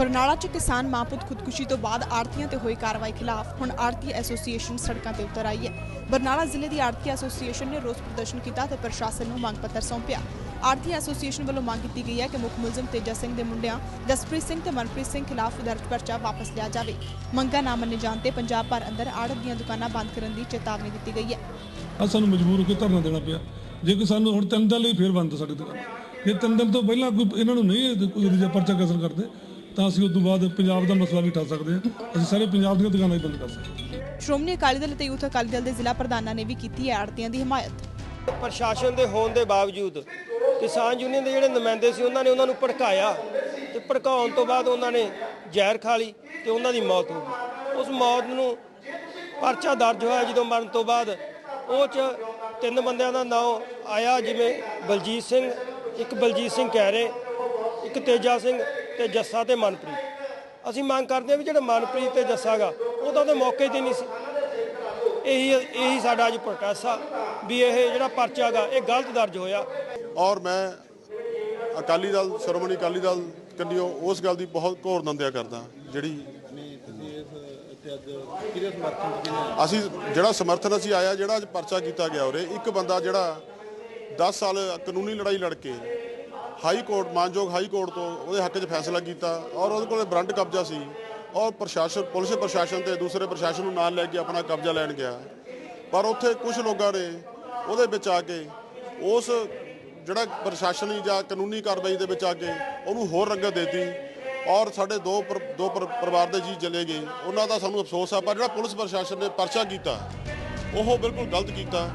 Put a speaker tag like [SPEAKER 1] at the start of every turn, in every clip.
[SPEAKER 1] ਬਰਨਾਲਾ 'ਚ ਕਿਸਾਨ ਮਾਂ-ਪੁੱਤ ਖੁਦਕੁਸ਼ੀ ਤੋਂ ਬਾਅਦ ਆੜਤੀਆਂ ਤੇ ਹੋਈ ਕਾਰਵਾਈ ਖਿਲਾਫ ਹੁਣ ਆੜਤੀ ਐਸੋਸੀਏਸ਼ਨ ਸੜਕਾਂ ਤੇ ਉਤਰ ਆਈ ਹੈ। ਬਰਨਾਲਾ ਜ਼ਿਲ੍ਹੇ ਦੀ ਆੜਤੀ ਐਸੋਸੀਏਸ਼ਨ ਨੇ ਰੋਸ ਪ੍ਰਦਰਸ਼ਨ ਕੀਤਾ ਤੇ ਪ੍ਰਸ਼ਾਸਨ ਨੂੰ ਮੰਗ ਪੱਤਰ ਸੌਂਪਿਆ। ਆੜਤੀ ਐਸੋਸੀਏਸ਼ਨ ਵੱਲੋਂ ਮੰਗ ਕੀਤੀ ਗਈ ਹੈ ਕਿ ਮੁੱਖ ਮੁਲਜ਼ਮ ਤੇਜਾ ਸਿੰਘ ਦੇ ਮੁੰਡਿਆਂ, ਜਸਪ੍ਰੀਤ ਸਿੰਘ ਤੇ ਮਨਪ੍ਰੀਤ ਸਿੰਘ ਖਿਲਾਫ ਦਰਜ ਪਰਚਾ ਵਾਪਸ ਲਿਆ ਜਾਵੇ। ਮੰਗਾਂ ਨਾ ਮੰਨੇ ਜਾਣ ਤੇ ਪੰਜਾਬ ਭਰ ਅੰਦਰ ਆੜਤ ਦੀਆਂ ਦੁਕਾਨਾਂ ਬੰਦ ਕਰਨ ਦੀ ਚੇਤਾਵਨੀ ਦਿੱਤੀ ਗਈ ਹੈ।
[SPEAKER 2] ਆ ਸਾਨੂੰ ਮਜਬੂਰ ਹੋ ਕੇ ਧਰਨਾ ਦੇਣਾ ਪਿਆ। ਜੇ ਕਿ ਸਾਨੂੰ ਹੁਣ ਤਿੰਨ ਦਿਨ ਲਈ ਫੇਰ ਬੰਦ ਸਾਡੀ ਦੁਕਾਨ ਜੇ ਤਿੰਨ ਦਿਨ ਤੋਂ ਪਹਿਲਾਂ ਕੋਈ ਇਹਨਾਂ ਨੂੰ ਨਹੀਂ, ਕੋਈ ਪਰਚਾ ਕਸਰ ਕਰਦੇ ਤਾਂ ਅਸੀਂ ਉਸ ਤੋਂ ਬਾਅਦ ਪੰਜਾਬ ਦਾ ਮਸਲਾ ਵੀ ਠਾ ਸਕਦੇ ਹਾਂ। ਅਸੀਂ ਸਾਰੇ ਪੰਜਾਬ ਦੀਆਂ ਦੁਕਾਨਾਂ ਹੀ ਬੰਦ ਕਰ ਸਕਦੇ ਹਾਂ।
[SPEAKER 1] ਸ਼੍ਰੋਮਣੀ ਅਕਾਲੀ ਦਲ ਤੇ ਯੂਥ ਅਕਾਲੀ ਦਲ ਦੇ ਜ਼ਿਲ੍ਹਾ ਪ੍ਰਧਾਨਾਂ ਨੇ ਵੀ ਕੀਤੀ ਹੈ ਆੜਤੀਆਂ ਦੀ ਹਮਾਇਤ।
[SPEAKER 3] ਪ੍ਰਸ਼ਾਸਨ ਦੇ ਹੋਣ ਦੇ ਬਾਵਜੂਦ ਕਿਸਾਨ ਯੂਨੀਅਨ ਦੇ ਜਿਹੜੇ ਨੁਮਾਇੰਦੇ ਸੀ ਉਹਨਾਂ ਨੇ ਉਹਨਾਂ ਨੂੰ ਭੜਕਾਇਆ ਤੇ ਭੜਕਾਉਣ ਤੋਂ ਬਾਅਦ ਉਹਨਾਂ ਨੇ ਜ਼ਹਿਰ ਖਾ ਲਈ ਤੇ ਉਹਨਾਂ ਦੀ ਮੌਤ ਹੋ ਗਈ। ਉਸ ਮੌਤ ਨੂੰ ਪਰਚਾ ਦਰਜ ਹੋਇਆ ਜਦੋਂ ਮਰਨ ਤੋਂ ਬਾਅਦ ਉਹ ਚ ਤਿੰਨ ਬੰਦਿਆਂ ਦਾ ਨਾਮ ਆਇਆ ਜਿਵੇਂ ਬਲਜੀਤ ਸਿੰਘ ਇੱਕ ਬਲਜੀਤ ਸਿੰਘ ਕਹਿਰੇ ਇੱਕ ਤੇਜਾ ਸਿੰਘ ਤੇ ਜੱਸਾ ਤੇ ਮਨਪ੍ਰੀਤ। ਅਸੀਂ ਮੰਗ ਕਰਦੇ ਹਾਂ ਵੀ ਜਿਹੜਾ ਮਨਪ੍ਰੀਤ ਤੇ ਜੱਸਾਗਾ ਉਹ ਤਾਂ ਉਹਦੇ ਮੌਕੇ ਤੇ ਨਹੀਂ ਸੀ। ਇਹੀ ਇਹੀ ਸਾਡਾ ਅੱਜ ਪ੍ਰੋਟੈਸਟ ਆ ਵੀ ਇਹ ਜਿਹੜਾ ਪਰਚਾ ਗਾ ਇਹ ਗਲਤ ਦਰਜ ਹੋਇਆ।
[SPEAKER 4] ਔਰ ਮੈਂ ਅਕਾਲੀ ਦਲ, ਸ਼੍ਰੋਮਣੀ ਅਕਾਲੀ ਦਲ ਕੰਡੀਓ ਉਸ ਗੱਲ ਦੀ ਬਹੁਤ ਘੋਰ ਨੰਦਿਆ ਕਰਦਾ, ਜਿਹੜੀ ਅਸੀਂ ਜਿਹੜਾ ਸਮਰਥਨ ਅਸੀਂ ਆਇਆ, ਜਿਹੜਾ ਅੱਜ ਪਰਚਾ ਕੀਤਾ ਗਿਆ ਉਰੇ, ਇੱਕ ਬੰਦਾ ਜਿਹੜਾ 10 ਸਾਲ ਕਾਨੂੰਨੀ ਲੜਾਈ ਲੜ ਕੇ ਹਾਈ ਕੋਰਟ, ਮਾਨਯੋਗ ਹਾਈ ਕੋਰਟ ਤੋਂ ਉਹਦੇ ਹੱਕ 'ਚ ਫੈਸਲਾ ਕੀਤਾ ਔਰ ਉਹਦੇ ਕੋਲੇ ਬਰੰਟ ਕਬਜ਼ਾ ਸੀ ਔਰ ਪ੍ਰਸ਼ਾਸਨ, ਪੁਲਿਸ ਪ੍ਰਸ਼ਾਸਨ ਤੇ ਦੂਸਰੇ ਪ੍ਰਸ਼ਾਸਨ ਨੂੰ ਨਾਲ ਲੈ ਕੇ ਆਪਣਾ ਕਬਜ਼ਾ ਲੈਣ ਗਿਆ। ਪਰ ਉੱਥੇ ਕੁਝ ਲੋਕਾਂ ਨੇ ਉਹਦੇ ਵਿੱਚ ਆ ਕੇ ਉਸ ਜਿਹੜਾ ਪ੍ਰਸ਼ਾਸਨੀ ਜਾਂ ਕਾਨੂੰਨੀ ਕਾਰਵਾਈ ਦੇ ਵਿੱਚ ਆ ਕੇ ਉਹਨੂੰ ਹੋਰ ਰੰਗਤ ਦੇਤੀ ਔਰ ਸਾਡੇ ਦੋ ਪਰ- ਦੋ ਪਰਿਵਾਰ ਦੇ ਜੀ ਚਲੇ ਗਏ। ਉਹਨਾਂ ਦਾ ਸਾਨੂੰ ਅਫਸੋਸ ਆ, ਪਰ ਜਿਹੜਾ ਪੁਲਿਸ ਪ੍ਰਸ਼ਾਸਨ ਨੇ ਪਰਚਾ ਕੀਤਾ, ਉਹ ਬਿਲਕੁਲ ਗਲਤ ਕੀਤਾ।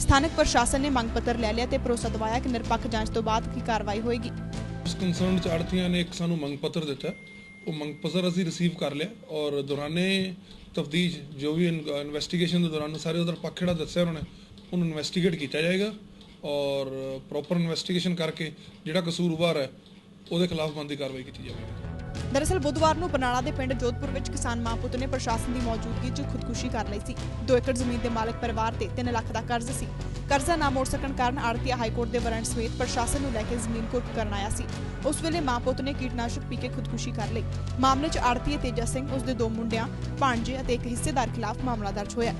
[SPEAKER 1] ਸਥਾਨਕ ਪ੍ਰਸ਼ਾਸਨ ਨੇ ਮੰਗ ਪੱਤਰ ਲੈ ਲਿਆ ਤੇ ਭਰੋਸਾ ਦਿਵਾਇਆ ਕਿ ਨਿਰਪੱਖ ਜਾਂਚ ਤੋਂ ਬਾਅਦ ਕੀ ਕਾਰਵਾਈ ਹੋਏਗੀ।
[SPEAKER 2] ਇਸ ਕੰਸਰਨ ਚ ਆੜਤੀਆਂ ਨੇ ਇੱਕ ਸਾਨੂੰ ਮੰਗ ਪੱਤਰ ਦਿੱਤਾ। ਉਹ ਮੰਗ ਪੱਤਰ ਅਸੀਂ ਰਿਸੀਵ ਕਰ ਲਿਆ ਔਰ ਦੌਰਾਨੇ ਤਫਦੀਸ਼ ਜੋ ਵੀ ਇਨਵੈਸਟੀਗੇਸ਼ਨ ਦੇ ਦੌਰਾਨ ਸਾਰੇ ਉਹਦਾ ਪੱਖ ਜਿਹੜਾ ਦੱਸਿਆ ਉਹਨਾਂ ਨੇ, ਉਹਨੂੰ ਇਨਵੈਸਟੀਗੇਟ ਕੀਤਾ ਜਾਏਗਾ ਔਰ ਪ੍ਰੋਪਰ ਇਨਵੈਸਟੀਗੇਸ਼ਨ ਕਰਕੇ ਜਿਹੜਾ ਕਸੂਰਵਾਰ ਹੈ, ਉਹਦੇ ਖਿਲਾਫ ਬਣਦੀ ਕਾਰਵਾਈ ਕੀਤੀ ਜਾਵੇਗੀ।
[SPEAKER 1] ਦਰਅਸਲ ਬੁੱਧਵਾਰ ਨੂੰ ਬਰਨਾਲਾ ਦੇ ਪਿੰਡ ਜੋਧਪੁਰ ਵਿੱਚ ਕਿਸਾਨ ਮਾਂ ਨੇ ਪ੍ਰਸ਼ਾਸਨ ਦੀ ਮੌਜੂਦਗੀ 'ਚ ਖੁਦਕੁਸ਼ੀ ਕਰ ਲਈ ਸੀ। 2 ਏਕੜ ਜ਼ਮੀਨ ਦੇ ਮਾਲਕ ਪਰਿਵਾਰ ਤੇ 3 ਲੱਖ ਦਾ ਕਰਜ਼ ਸੀ। ਕਰਜ਼ਾ ਨਾ ਮੋੜ ਸਕਣ ਕਾਰਨ ਆੜਤੀਆ ਹਾਈ ਕੋਰਟ ਦੇ ਵਾਰੰਟ ਸਮੇਤ ਪ੍ਰਸ਼ਾਸਨ ਨੂੰ ਲੈ ਕੇ ਜ਼ਮੀਨ ਕੁਰਕ ਕਰਨ ਆਇਆ ਸੀ। ਉਸ ਵੇਲੇ ਮਾਂ ਪੁੱਤ ਨੇ ਕੀਟਨਾਸ਼ਕ ਪੀ ਕੇ ਖੁਦਕੁਸ਼ੀ ਕਰ ਲਈ। ਮਾਮਲੇ 'ਚ ਆੜਤੀਏ ਤੇਜਾ ਸਿੰਘ ਉਸ ਦੇ ਦੋ ਮੁੰਡਿਆਂ ਭਾਂਜੇ ਅਤੇ ਇੱਕ ਹਿੱਸੇਦਾਰ ਖਿਲਾਫ ਮਾਮਲਾ ਦਰਜ ਹੋਇਆ।